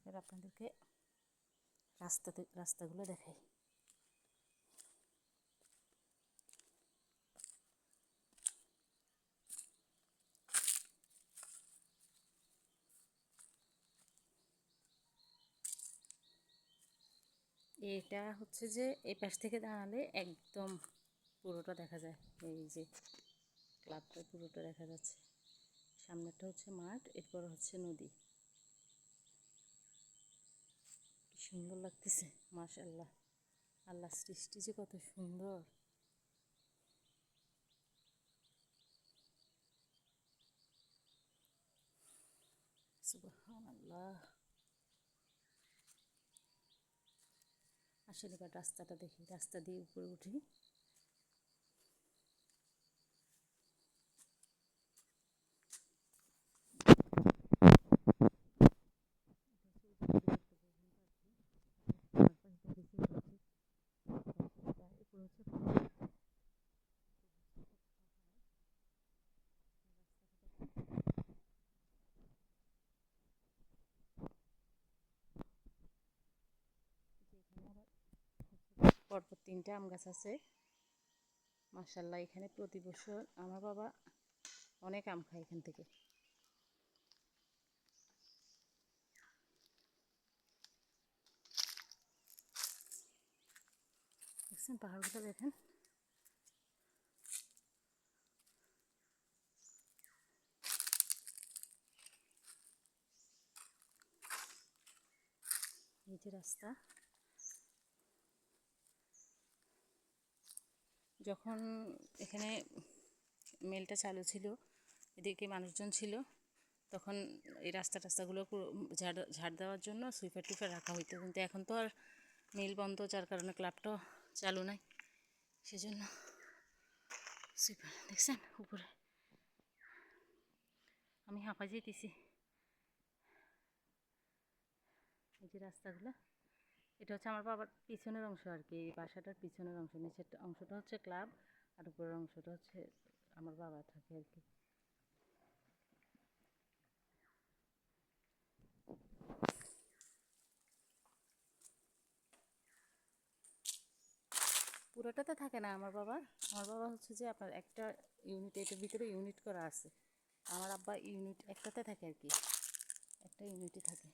এবার আপনাদেরকে রাস্তাতে রাস্তাগুলো দেখাই। এটা হচ্ছে যে এই পাশ থেকে দাঁড়ালে একদম পুরোটা দেখা যায়। এই যে ক্লাবটা পুরোটা দেখা যাচ্ছে। সামনেরটা হচ্ছে মাঠ, এরপর হচ্ছে নদী কি সুন্দর লাগতেছে মাশাল্লাহ আল্লাহ সৃষ্টি যে কত সুন্দর। আল্লাহ আসলে এবার রাস্তাটা দেখি, রাস্তা দিয়ে উপরে উঠি। পরপর তিনটা আম গাছ আছে। মার্শাল্লাহ এখানে প্রতি বছর আমার বাবা অনেক আম খায় এখান থেকে। দেখছেন পাহাড়গুলো দেখেন? এই যে রাস্তা। যখন এখানে মেলটা চালু ছিল, এদিকে মানুষজন ছিল, তখন এই রাস্তা টাস্তাগুলো ঝাড় ঝাড় দেওয়ার জন্য সুইপার টুইপার রাখা হইতো। কিন্তু এখন তো আর মিল বন্ধ, যার কারণে ক্লাবটাও চালু নাই। সেজন্য সুইপার দেখছেন উপরে? আমি হাঁপা যেতেছি। এই যে রাস্তাগুলো। এটা হচ্ছে আমার বাবার পিছনের অংশ আর কি এই বাসাটার পিছনের অংশ, নিচের অংশটা হচ্ছে ক্লাব আর উপরের অংশটা হচ্ছে আমার বাবা থাকে আর কি পুরোটাতে থাকে না আমার বাবার আমার বাবা হচ্ছে যে আপনার একটা ইউনিট এটার ভিতরে ইউনিট করা আছে। আমার আব্বা ইউনিট একটাতে থাকে আর কি একটা ইউনিটই থাকে।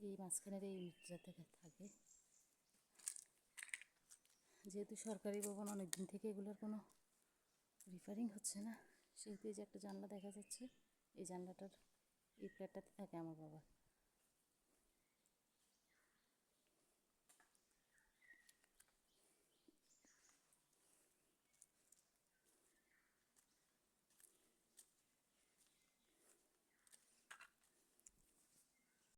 এই মাঝখানের এই ইটটাতে থাকে যেহেতু সরকারি ভবন অনেক দিন থেকে এগুলোর কোনো রিফারিং হচ্ছে না, সেহেতু এই যে একটা জানলা দেখা যাচ্ছে, এই জানলাটার এই ফ্ল্যাটটাতে থাকে আমার বাবা।